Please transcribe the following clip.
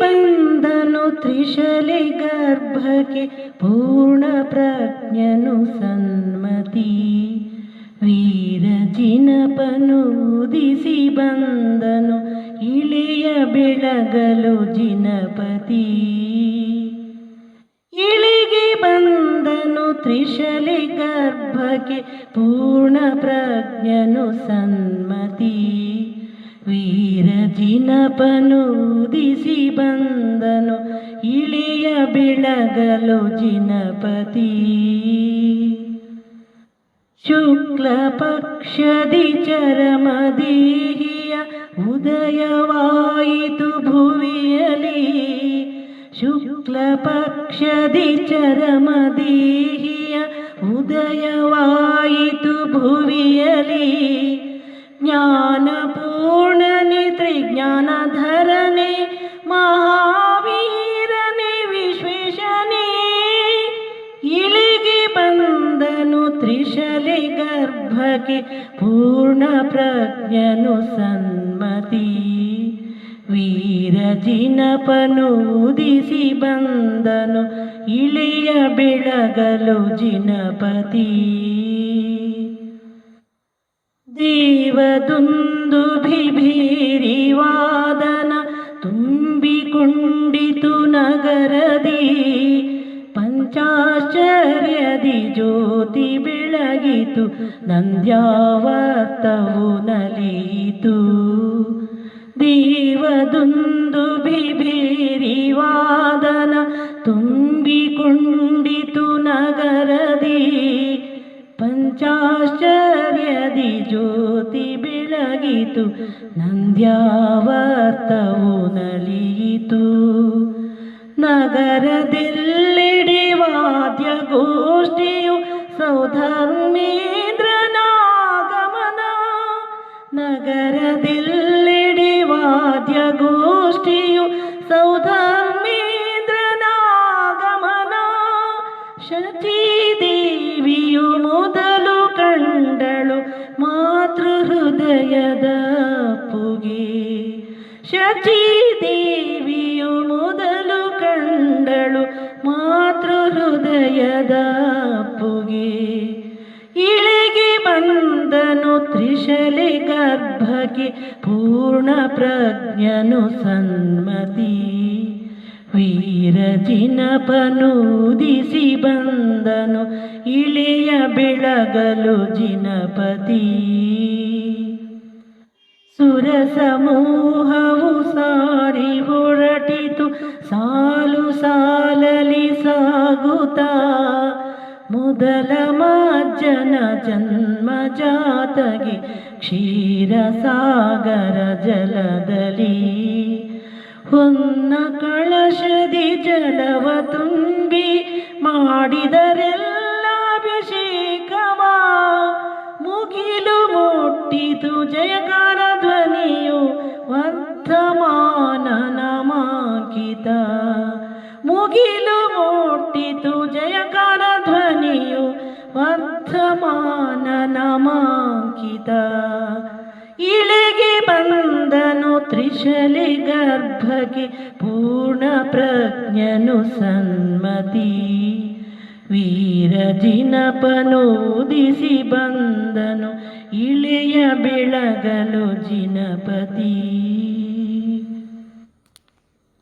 ಬಂದನು ತ್ರಿಶಲಿ ಗರ್ಭಕ್ಕೆ ಪೂರ್ಣ ಪ್ರಜ್ಞನು ಸನ್ಮತಿ. ವೀರ ಜಿನಪನು ಉದಿಸಿ ಬಂದನು ಇಳೆಯ ಬೆಳಗಲು ಜಿನಪತಿ. ಇಳಿಗೆ ಬಂದನು ತ್ರಿಶಲಿ ಗರ್ಭಕ್ಕೆ ಪೂರ್ಣ ಪ್ರಜ್ಞನು ಸನ್ಮತಿ. ವೀರ ಜಿನಪನು ಉದಿಸಿ ಬಂದನು, ಇಳಿಯ ಬೆಳಗಲು ಜಿನಪತಿ. ಶುಕ್ಲ ಪಕ್ಷದಿ ಚರಮದೀಹಿಯ ಉದಯವಾಯಿತು ಭುವಿಯಲಿ ಶುಕ್ಲ ಪಕ್ಷದಿ ಚರಮದೀಹಿಯ ಉದಯವಾಯಿತು ಭುವಿಯಲಿ ಜ್ಞಾನಪೂರ್ಣನೆ ತ್ರಿಜ್ಞಾನಧರನೆ ಮಹಾವೀರನೆ ವಿಶ್ವೇಶನೇ ಇಳಿಗೆ ಬಂದನು ತ್ರಿಶಲಿ ಗರ್ಭಕ್ಕೆ ಪೂರ್ಣ ಪ್ರಜ್ಞನು ಸನ್ಮತಿ ವೀರ ಜಿನಪನು ಉದಿಸಿ ಬಂದನು ಇಳೆಯ ಬೆಳಗಲು ಜಿನಪತಿ ದೇವದೊಂದು ಬಿಭಿರಿ ವಾದನ ತುಂಬಿಕೊಂಡಿತು ನಗರದಿ. ಪಂಚಾಶ್ಚರ್ಯದಿ ಜ್ಯೋತಿ ಬೆಳಗಿತು ನಂದ್ಯಾವರ್ತವು ನಲಿಯಿತು. ದೇವದೊಂದು ಬಿಭಿರಿ ವಾದನ ತುಂಬಿಕೊಂಡಿತು ಪಂಚಾಶ್ಚರ್ಯದಿ ಜ್ಯೋತಿ ಬೆಳಗಿತು ನಂದ್ಯಾವರ್ತವು ನಲಿಯಿತು ನಗರದೆಲ್ಲೆಡೆ ಹೃದಯದ ಪುಗೆ. ಶಚೀದೇವಿಯು ಮೊದಲು ಕಂಡಳು ಮಾತೃ ಹೃದಯದ ಪುಗೆ. ಇಳಿಗೆ ಬಂದನು ತ್ರಿಶಲೆ ಗರ್ಭಕ್ಕೆ ಪೂರ್ಣ ಪ್ರಜ್ಞನು ಸನ್ಮತಿ. ವೀರ ಜಿನಪನೂದಿಸಿ ಬಂದನು ಇಳೆಯ ಬೆಳಗಲು ಜಿನಪತಿ ಸುರ ಸಮೂಹವು ಸಾರಿ ಹೊರಟಿತು. ಸಾಲು ಸಾಲಲಿ ಸಾಗುತ್ತಾ. ಮೊದಲ ಮಜ್ಜನ ಜನ್ಮ ಜಾತಗೆ ಕ್ಷೀರ ಸಾಗರ ಜಲದಲ್ಲಿ. ಹೊನ್ನ ಕಳಶದಿ ಜಲವ ತುಂಬಿ ಮಾಡಿದರೆಲ್ಲ ಮುಟ್ಟಿತು ಜಯಕಾರ ಧ್ವನಿಯು ವರ್ಧಮಾನ ನಮಾಂಕಿತ. ಮುಗಿಲು ಮುಟ್ಟಿತು ಜಯಕಾರ ಧ್ವನಿಯು ವರ್ಧಮಾನ ನಮಾಂಕಿತ. ಇಳಿಗೆ ಬಂದನು ತ್ರಿಶಲಿ ಗರ್ಭಕ್ಕೆ ಪೂರ್ಣ ಪ್ರಜ್ಞನು ಸನ್ಮತಿ. ವೀರ ಜಿನಪನೂದಿಸಿ ಬಂದನು ಇಳೆಯ ಬೆಳಗಲು ಜಿನಪತಿ